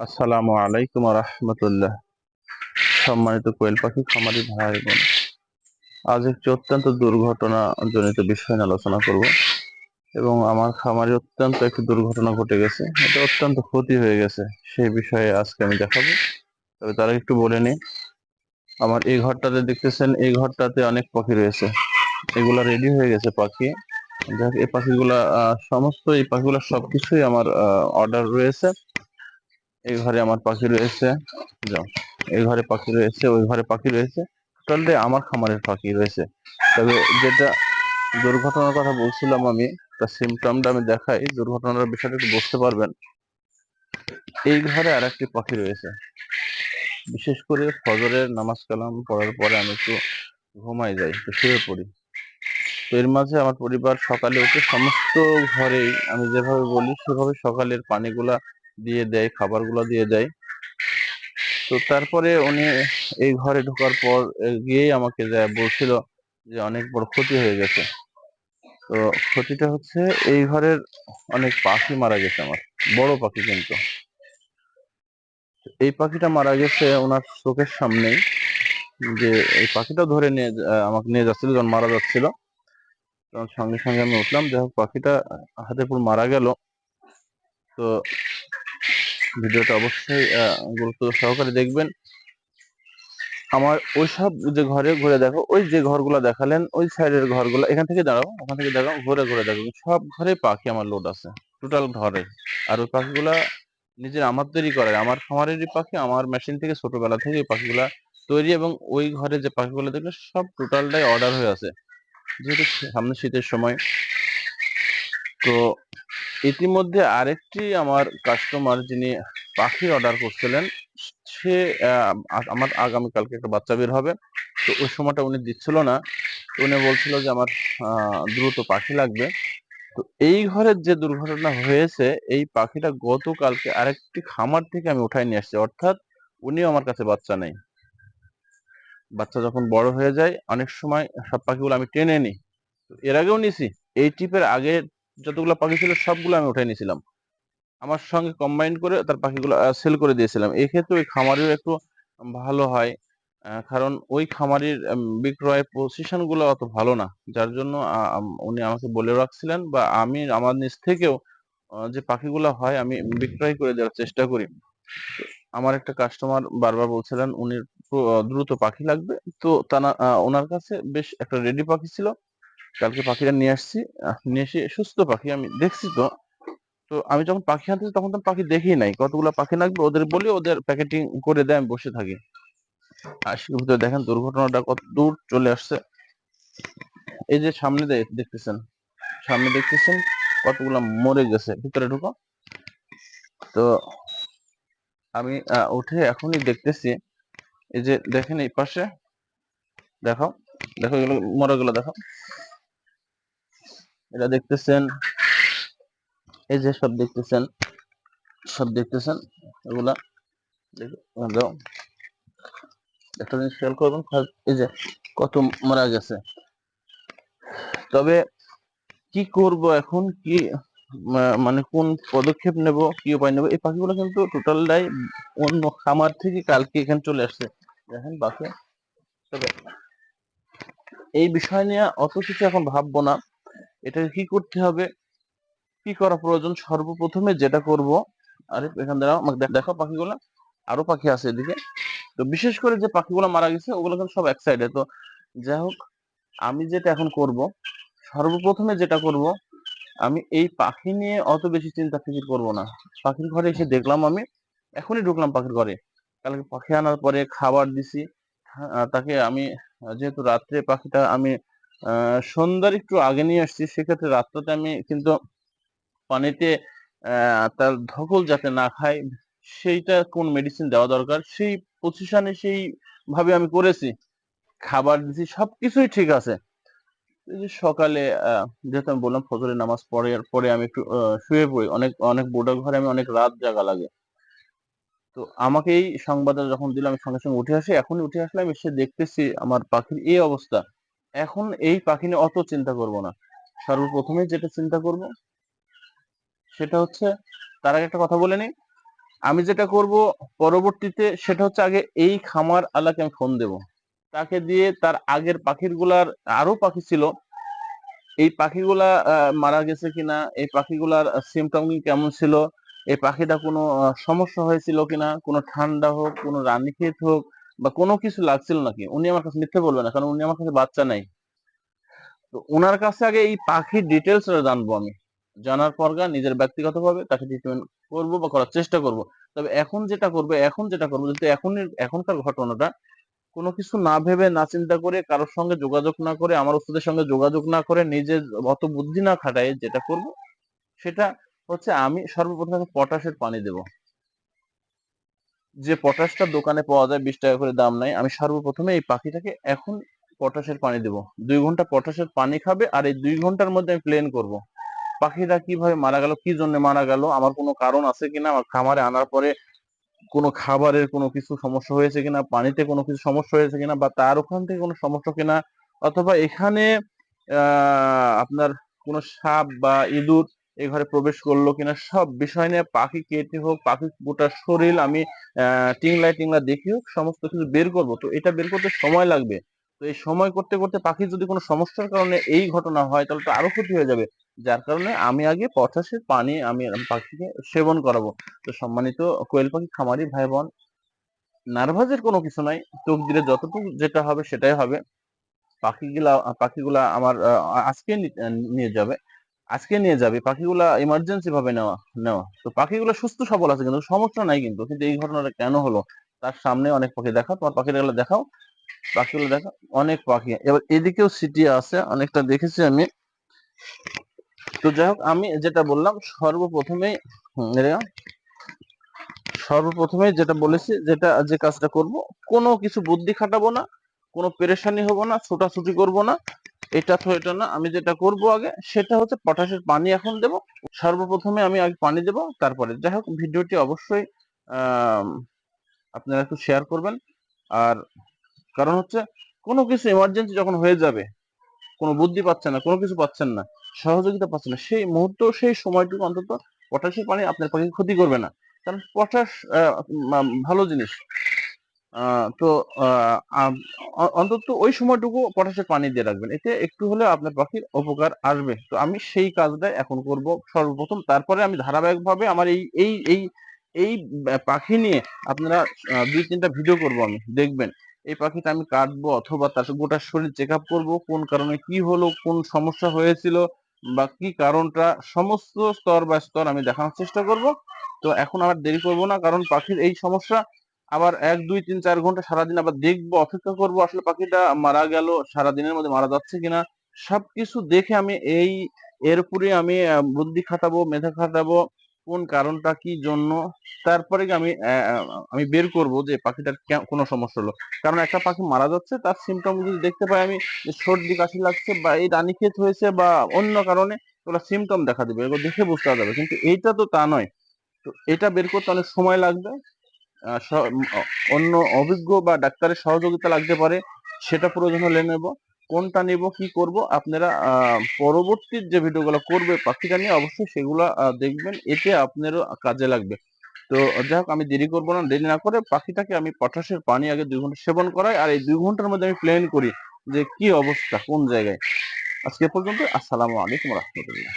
আসসালামু আলাইকুম রহমতুল্লাহ। সম্মানিত কোয়েল পাখি, খামারি ভাই বোন আজ একটি অত্যন্ত দুর্ঘটনা জনিত বিষয় নিয়ে আলোচনা করব এবং আমার খামারে অত্যন্ত একটি দুর্ঘটনা ঘটে গেছে। এটা অত্যন্ত ক্ষতি হয়ে গেছে, সেই বিষয়ে আজকে আমি দেখাবো। তবে তারা একটু বলে নি আমার এই ঘরটাতে দেখতেছেন, এই ঘরটাতে অনেক পাখি রয়েছে। এগুলা রেডি হয়ে গেছে পাখি। যাক, এই পাখিগুলা সমস্ত এই পাখিগুলা সবকিছুই আমার অর্ডার রয়েছে। এই ঘরে আমার পাখি রয়েছে। যাও। এই ঘরে পাখি রয়েছে, ওই ঘরে পাখি রয়েছে। টোটালি আমার খামারের পাখি রয়েছে। তবে যেটা দুর্ঘটনার কথা বলছিলাম আমি, তার সিমটমটা আমি দেখাই। দুর্ঘটনার বিষয়টা একটু বুঝতে পারবেন। এই ঘরে আর একটি পাখি রয়েছে। বিশেষ করে ফজরের নামাজ কালাম পড়ার পরে আমি একটু ঘুমাই যাই, একটু শুয়ে পড়ি। তো এর মাঝে আমার পরিবার সকালে উঠে সমস্ত ঘরেই আমি যেভাবে বলি, সেভাবে সকালের পানিগুলা দিয়ে দেয়, খাবারগুলো দিয়ে দেয়। তো তারপরে উনি এই ঘরে ঢোকার পর গিয়েই আমাকে যা বলছিল যে অনেক বড় ক্ষতি হয়ে গেছে। তো ক্ষতিটা হচ্ছে এই ঘরের অনেক পাখি মারা গেছে আমার, বড় পাখি কিন্তু। এই পাখিটা মারা গেছে ওনার চোখের সামনেই, যে এই পাখিটা ধরে নিয়ে আমাকে নিয়ে যাচ্ছিল, যখন মারা যাচ্ছিল, তখন সঙ্গে সঙ্গে আমি উঠলাম, যাই হোক, পাখিটা হাতে পুরো মারা গেল। তো ভিডিওটা অবশ্যই গুরুত্ব সহকারে দেখবেন। আমার ওইসব যে ঘরে ঘুরে দেখো, ওই যে ঘরগুলো দেখালেন, ওই সাইডের ঘরগুলো, এখান থেকে দাঁড়াও, ওখান থেকে দাঁড়াও, ঘুরে ঘুরে দেখো। সব ঘরে পাখি আমার লোড আছে টোটাল ঘরে। আর ওই পাখিগুলা নিজের আমার তৈরি করে, আমার খামারেরই পাখি, আমার মেশিন থেকে ছোটবেলা থেকে এই পাখিগুলা তৈরি এবং ওই ঘরে যে পাখিগুলো দেখলে সব টোটালটাই অর্ডার হয়ে আছে। যেহেতু সামনে শীতের সময়, তো ইতিমধ্যে আরেকটি আমার কাস্টমার যিনি পাখি অর্ডার করছিলেন, সে আমার আগামী কালকে একটা বাচ্চা বের হবে। তো ওই সময়টা উনি দিচ্ছিল না। উনি বলছিল যে আমার দ্রুত পাখি লাগবে। তো এই ঘরের যে দুর্ঘটনা হয়েছে, এই পাখিটা গতকালকে আরেকটি খামার থেকে আমি উঠাই নিয়ে আসছি। অর্থাৎ উনিও আমার কাছে বাচ্চা নেই। বাচ্চা যখন বড় হয়ে যায়, অনেক সময় সব পাখিগুলো আমি টেনে নিই। এর আগেও নিছি। এই ট্রিপের আগে যতগুলো পাখি ছিল, সবগুলো আমি উঠাই নিয়েছিলাম। আমার সঙ্গে কম্বাইন করে তার পাখিগুলো সেল করে দিয়েছিলাম। এক্ষেত্রে ওই খামারের একটু ভালো হয় কারণ ওই খামারির বিক্রয় পজিশনগুলো অত ভালো না। যার জন্য উনি আমাকে বলে রাখছিলেন বা আমি আমার নিজ থেকেও যে পাখিগুলো হয়, আমি বিক্রয় করে দেওয়ার চেষ্টা করি। আমার একটা কাস্টমার বারবার বলছিলেন, উনি দ্রুত পাখি লাগবে। তো তানা ওনার কাছে বেশ একটা রেডি পাখি ছিল। কালকে পাখিটা নিয়ে আসছি নিয়ে এসে সুস্থ পাখি, আমি দেখছি তো। তো আমি যখন পাখি আনতেছি তখন তো পাখি দেখি নাই। কতগুলো পাখি লাগবে ওদের বলি, ওদের প্যাকেটিং করে দেয়, আমি বসে থাকি। দেখেন দুর্ঘটনাটা কত দূর চলে আসছে। এই যে সামনে দেখতেছেন। সামনে দেখতেছেন কতগুলো মরে গেছে, ভিতরে ঢুকো। তো আমি উঠে এখনই দেখতেছি, এই যে দেখেন এই পাশে দেখো দেখো এগুলো মরে গেলো দেখো এটা দেখতেছেন। এই যে সব দেখতেছেন সব দেখতেছেন এগুলা। একটা জিনিস খেয়াল করবেন এই যে কত মারা গেছে। তবে কি করব এখন? কি মানে কোন পদক্ষেপ নেব, কি উপায় নেব? এই পাখিগুলো কিন্তু টোটালটাই অন্য খামার থেকে কালকে এখানে চলে আসছে। দেখেন, বাকি। তবে এই বিষয় নিয়ে অত কিছু এখন ভাববো না। এটাকে কি করতে হবে? কি করা প্রয়োজন? সর্বপ্রথমে যেটা করব আরে এখান আমাকে দেখ- পাখিগুলো। আরও পাখি আছে এদিকে। তো বিশেষ করে যে পাখিগুলো মারা গেছে ওগুলো কিন্তু সব এক সাইডে তো যাই হোক আমি যেটা এখন করব সর্বপ্রথমে যেটা করব আমি এই পাখি নিয়ে অত বেশি চিন্তা ফিকির করব না। পাখির ঘরে এসে দেখলাম আমি এখনই ঢুকলাম পাখির ঘরে। কালকে পাখি আনার পরে খাবার দিছি। আহ, তাকে আমি যেহেতু রাত্রে পাখিটা আমি সন্ধ্যার একটু আগে নিয়ে আসছি, সেক্ষেত্রে রাত্রেতে আমি কিন্তু পানিতে তার ধকল যাতে না খায় সেইটা কোন মেডিসিন দেওয়া দরকার? সেই পজিশনে সেই ভাবে আমি করেছি। খাবার দিছি, সবকিছুই ঠিক আছে। সকালে যেহেতু আমি বললাম ফজরের নামাজ পড়ে পরে আমি একটু শুয়ে পড়ি। অনেক অনেক বোর্ডা ঘরে আমি অনেক রাত জাগা লাগে। তো আমাকে এই সংবাদটা যখন দিল, আমি সঙ্গে সঙ্গে উঠে আসি। এখনই উঠে আসলাম এসে দেখতেছি আমার পাখির এই অবস্থা। এখন এই পাখি নিয়ে অত চিন্তা করব না। সর্বপ্রথমে যেটা চিন্তা করব, সেটা হচ্ছে, তার আগে একটা কথা বলে নিই। আমি যেটা করব পরবর্তীতে, সেটা হচ্ছে আগে এই খামার আলাকে আমি ফোন দেব। তাকে দিয়ে তার আগের পাখিরগুলার আরও পাখি ছিল, এই পাখিগুলা মারা গেছে কিনা, এই পাখিগুলার সিমটম কেমন ছিল, এই পাখিটা কোনো সমস্যা হয়েছিল কিনা, কোনো ঠান্ডা হোক, কোনো রানীক্ষেত হোক বা কোনো কিছু লাগছিল নাকি? উনি আমার কাছে মিথ্যে বলবে না, কারণ উনি আমার কাছে বাচ্চা নাই। তো ওনার কাছে আগে এই পাখির ডিটেলস জানব আমি। জানার পর নিজের ব্যক্তিগতভাবে তাকে ট্রিটমেন্ট করব বা করার চেষ্টা করব। তবে এখন যেটা করবে, এখন যেটা করব, যেহেতু এখন এখনকার ঘটনাটা, কোনো কিছু না ভেবে, না চিন্তা করে, কারোর সঙ্গে যোগাযোগ না করে, আমার ওষুধের সঙ্গে যোগাযোগ না করে, নিজের অত বুদ্ধি না খাটায় যেটা করব, সেটা হচ্ছে আমি সর্বপ্রথম পটাশের পানি দেব। যে পটাশটা দোকানে পাওয়া যায় বিশ টাকা করে দাম নাই, আমি সর্বপ্রথমে এই পাখিটাকে এখন পটাশের পানি দেব। দুই ঘণ্টা পটাশের পানি খাবে আর এই দুই ঘণ্টার মধ্যে আমি প্লেন করব। পাখিটা কীভাবে মারা গেল, কি জন্য মারা গেল, আমার কোনো কারণ আছে কিনা, আমার খামারে আনার পরে কোনো খাবারের কোনো কিছু সমস্যা হয়েছে কিনা, পানিতে কোনো কিছু সমস্যা হয়েছে কিনা, বা তার ওখান থেকে কোনো সমস্যা কিনা, অথবা এখানে আপনার কোনো সাপ বা ইঁদুর এই ঘরে প্রবেশ করল কিনা সব বিষয় নিয়ে পাখি কেটে হোক, পাখি গোটা শরীর আমি টিংলায় টিংলা দেখে হোক, সমস্ত কিছু বের করব। তো এটা বের করতে সময় লাগবে। তো এই সময় করতে করতে পাখির যদি কোনো সমস্যার কারণে এই ঘটনা হয়, তাহলে তো আরও ক্ষতি হয়ে যাবে। যার কারণে আমি আগে পটাশের পানি আমি পাখিকে সেবন করাবো। তো সম্মানিত কোয়েল পাখি, খামারি ভাই বোন নার্ভাসের কোনো কিছু নাই। চোখ দিলে যতটুকু যেটা হবে সেটাই হবে। পাখিগুলা পাখিগুলা আমার আজকে নিয়ে যাবে। আজকে নিয়ে যাবে, পাখিগুলা ইমার্জেন্সি ভাবে নেওয়া নেওয়া। তো পাখিগুলো সুস্থ সবল আছে কিন্তু, সমস্যা নাই কিন্তু কিন্তু এই ঘটনাটা কেন হলো? তার সামনে অনেক পাখি দেখা তোমার পাখিগুলো দেখাও, পাখিগুলো দেখা অনেক পাখি। এবার এদিকেও সিটি আছে, অনেকটা দেখেছি আমি। তো যাই হোক, আমি যেটা বললাম, সর্বপ্রথমেই সর্বপ্রথমে যেটা বলেছি, যেটা যে কাজটা করব, কোনো কিছু বুদ্ধি খাটাবো না, কোনো পেরেশানি হব না, ছোটাছুটি করব না এটা তো এটা না, আমি যেটা করব আগে সেটা হচ্ছে পটাশের পানি এখন দেব, সর্বপ্রথমে আমি আগে পানি দেব, তারপরে যাই হোক, ভিডিওটি অবশ্যই আপনারা একটু শেয়ার করবেন। আর কারণ হচ্ছে কোনো কিছু এমার্জেন্সি যখন হয়ে যাবে, কোনো বুদ্ধি পাচ্ছেন না, কোনো কিছু পাচ্ছেন না, সহযোগিতা পাচ্ছেন না, সেই মুহূর্ত সেই সময়টুকু অন্তত পটাশের পানি আপনার পাখি ক্ষতি করবে না। কারণ পটাশ ভালো জিনিস। তো অন্তত ওই সময়টুকু পটাশের পানি দিয়ে রাখবেন। এতে একটু হলেও আপনার পাখির উপকার আসবে। তো আমি সেই কাজটা এখন করব সর্বপ্রথম। তারপরে আমি ধারাবাহিকভাবে আমার এই এই এই এই পাখি নিয়ে আপনারা দুই তিনটা ভিডিও করব আমি। দেখবেন এই পাখিটা আমি কাটবো অথবা তার গোটা শরীর চেক আপ করব, কোন কারণে কি হলো, কোন সমস্যা হয়েছিল বা কি কারণটা, সমস্ত স্তর বা স্তর আমি দেখানোর চেষ্টা করব। তো এখন আর দেরি করব না, কারণ পাখির এই সমস্যা আবার এক, দুই, তিন, চার ঘণ্টা সারাদিন আবার দেখব, অপেক্ষা করব, আসলে পাখিটা মারা গেল, সারাদিনের মধ্যে মারা যাচ্ছে কিনা, সবকিছু দেখে আমি এই এর উপরে আমি বুদ্ধি খাটাবো, মেধা খাটাবো, কোন কারণটা, কি জন্য, তারপরে আমি আমি বের করব যে পাখিটার কোনো সমস্যা হলো। কারণ একটা পাখি মারা যাচ্ছে, তার সিমটম যদি দেখতে পাই আমি সর্দি, কাশি লাগছে বা এই রানীক্ষেত হয়েছে বা অন্য কারণে, ওরা সিমটম দেখা দেবে এগুলো দেখে বুঝতে যাবে কিন্তু এইটা তো তা নয়। তো এটা বের করতে অনেক সময় লাগবে। অন্য অভিজ্ঞ বা ডাক্তারের সহযোগিতা লাগতে পারে, সেটা প্রয়োজন হলে নেব। কোনটা নেব, কি করব, আপনারা পরবর্তী যে ভিডিওগুলো করবে পাখিটা নিয়ে অবশ্যই সেগুলো দেখবেন, এতে আপনারও কাজে লাগবে। তো যাই হোক, আমি দেরি করব না, দেরি না করে পাখিটাকে আমি পটাশের পানি আগে দুই ঘণ্টা সেবন করাই, আর এই দুই ঘণ্টার মধ্যে আমি প্ল্যান করি যে কি অবস্থা, কোন জায়গায়। আজকে পর্যন্ত, আসসালামু আলাইকুম রহমতুল্লাহ।